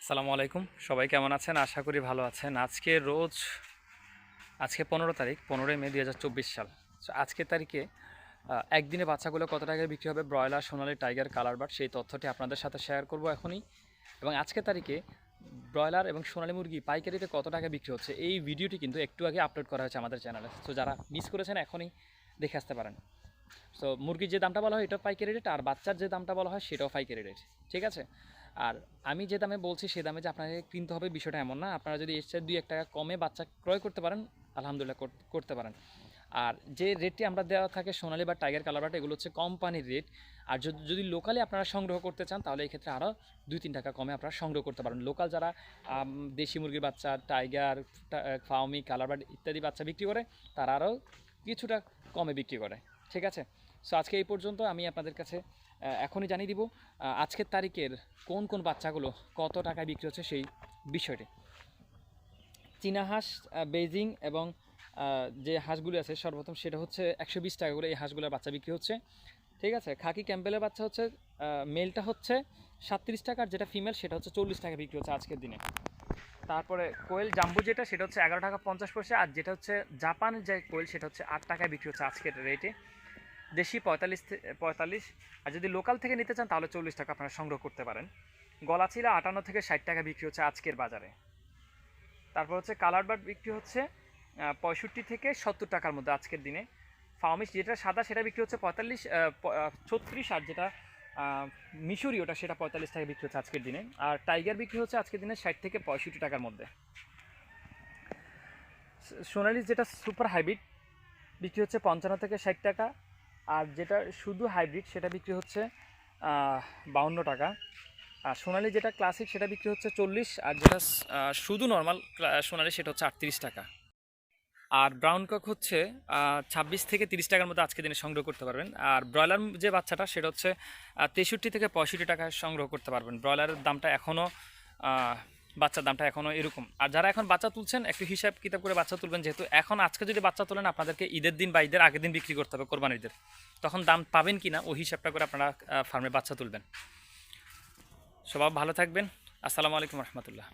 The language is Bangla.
আসসালামু আলাইকুম। সবাই কেমন আছেন? আশা করি ভালো আছেন। আজকে রোজ আজকে পনেরো তারিখ পনেরোই মে দুই হাজার চব্বিশ সাল। So, আজকের তারিখে একদিনে বাচ্চাগুলো কত টাকায় বিক্রি হবে? Broiler Sonali tiger colour bird সেই তথ্যটি আপনাদের সাথে শেয়ার করব এখনই। এবং আজকের তারিখে ব্রয়লার এবং সোনালী মুরগি পাইকারিতে কত টাকা বিক্রি হচ্ছে এই ভিডিওটি কিন্তু একটু আগে আপলোড করা হয়েছে আমাদের চ্যানেলে। তো যারা মিস করেছেন এখনই দেখে আসতে পারেন। তো মুরগির যে দামটা বলা হয় এটা পাইকারি রেট আর বাচ্চার যে দামটা বলা হয় সেটাও পাইকারি রেট ঠিক আছে? আর আমি যে দামে বলছি সেই দামে যে আপনাকে কিনতে হবে বিষয়টা এমন না। আপনারা যদি এর দুই এক টাকা কমে বাচ্চা ক্রয় করতে পারেন, আলহামদুলিল্লাহ করতে পারেন। আর যে রেটটি আমরা দেওয়া থাকে সোনালি বা টাইগার কালারবাট এগুলো হচ্ছে কোম্পানির রেট আর যদি যদি লোকালি আপনারা সংগ্রহ করতে চান, তাহলে এই ক্ষেত্রে আরও দুই তিন টাকা কমে আপনারা সংগ্রহ করতে পারেন। লোকাল যারা দেশি মুরগির বাচ্চা টাইগার ফাউমি কালারবাট ইত্যাদি বাচ্চা বিক্রি করে, তারা আরও কিছুটা কমে বিক্রি করে। ঠিক আছে? সো আজকে এই পর্যন্ত আমি আপনাদের কাছে এখনই জানিয়ে দিব আজকের তারিখের কোন কোন বাচ্চাগুলো কত টাকায় বিক্রি হচ্ছে সেই বিষয়টি। চীনা হাঁস আহ, বেজিং এবং যে হাঁসগুলো আছে সর্বপ্রথম সেটা হচ্ছে একশো বিশ টাকা করে এই হাঁসগুলোর বাচ্চা বিক্রি হচ্ছে। ঠিক আছে খাকি ক্যাম্পেলের বাচ্চা হচ্ছে মেলটা হচ্ছে সাতত্রিশ টাকার যেটা ফিমেল সেটা হচ্ছে চল্লিশ টাকা বিক্রি হচ্ছে আজকের দিনে। তারপরে কোয়েল জাম্বু যেটা সেটা হচ্ছে এগারো টাকা পঞ্চাশ পয়সা আর যেটা হচ্ছে জাপানের যে কোয়েল সেটা হচ্ছে আট টাকায় বিক্রি হচ্ছে আজকের রেটে। দেশি পঁয়তাল্লিশ পঁয়তাল্লিশ, আর যদি লোকাল থেকে নিতে চান তাহলে চল্লিশ টাকা আপনারা সংগ্রহ করতে পারেন। গলা ছিল আটান্ন থেকে ষাট টাকা বিক্রি হচ্ছে আজকের বাজারে। তারপর হচ্ছে কালার বার্ড বিক্রি হচ্ছে পঁয়ষট্টি থেকে সত্তর টাকার মধ্যে আজকের দিনে। ফার্মিশ যেটা সাদা সেটা বিক্রি হচ্ছে পঁয়তাল্লিশ ছত্রিশ, আর যেটা মিশরি ওটা সেটা পঁয়তাল্লিশ টাকা বিক্রি হচ্ছে আজকের দিনে। আর টাইগার বিক্রি হচ্ছে আজকের দিনে ষাট থেকে পঁয়ষট্টি টাকার মধ্যে। সোনালি যেটা সুপার হাইব্রিড বিক্রি হচ্ছে পঞ্চান্ন থেকে ষাট টাকা আর যেটা শুধু হাইব্রিড, সেটা বিক্রি হচ্ছে বাউন্ন টাকা। আর সোনালি যেটা ক্লাসিক সেটা বিক্রি হচ্ছে চল্লিশ, আর যেটা শুধু নর্মাল সোনালি, সেটা হচ্ছে আটত্রিশ টাকা। আর ব্রাউন কক হচ্ছে ছাব্বিশ থেকে তিরিশ টাকার মধ্যে আজকে দিনে সংগ্রহ করতে পারবেন। আর ব্রয়লার যে বাচ্চাটা, সেটা হচ্ছে তেষট্টি থেকে পঁয়ষট্টি টাকা সংগ্রহ করতে পারবেন। ব্রয়লারের দামটা এখনও বাচ্চার দামটা এখনও এরকম। আর যারা এখন বাচ্চা তুলছেন, একটু হিসাব কিতাব করে বাচ্চা তুলবেন, যেহেতু এখন আজকে যদি বাচ্চা তোলেন, আপনাদেরকে ঈদের দিন বা ঈদের আগের দিন বিক্রি করতে হবে কোরবানির ঈদের। তখন দাম পাবেন কি না ওই হিসাবটা করে আপনারা ফার্মে বাচ্চা তুলবেন। সবাই ভালো থাকবেন। আসসালামু আলাইকুম রহমতুল্লাহ।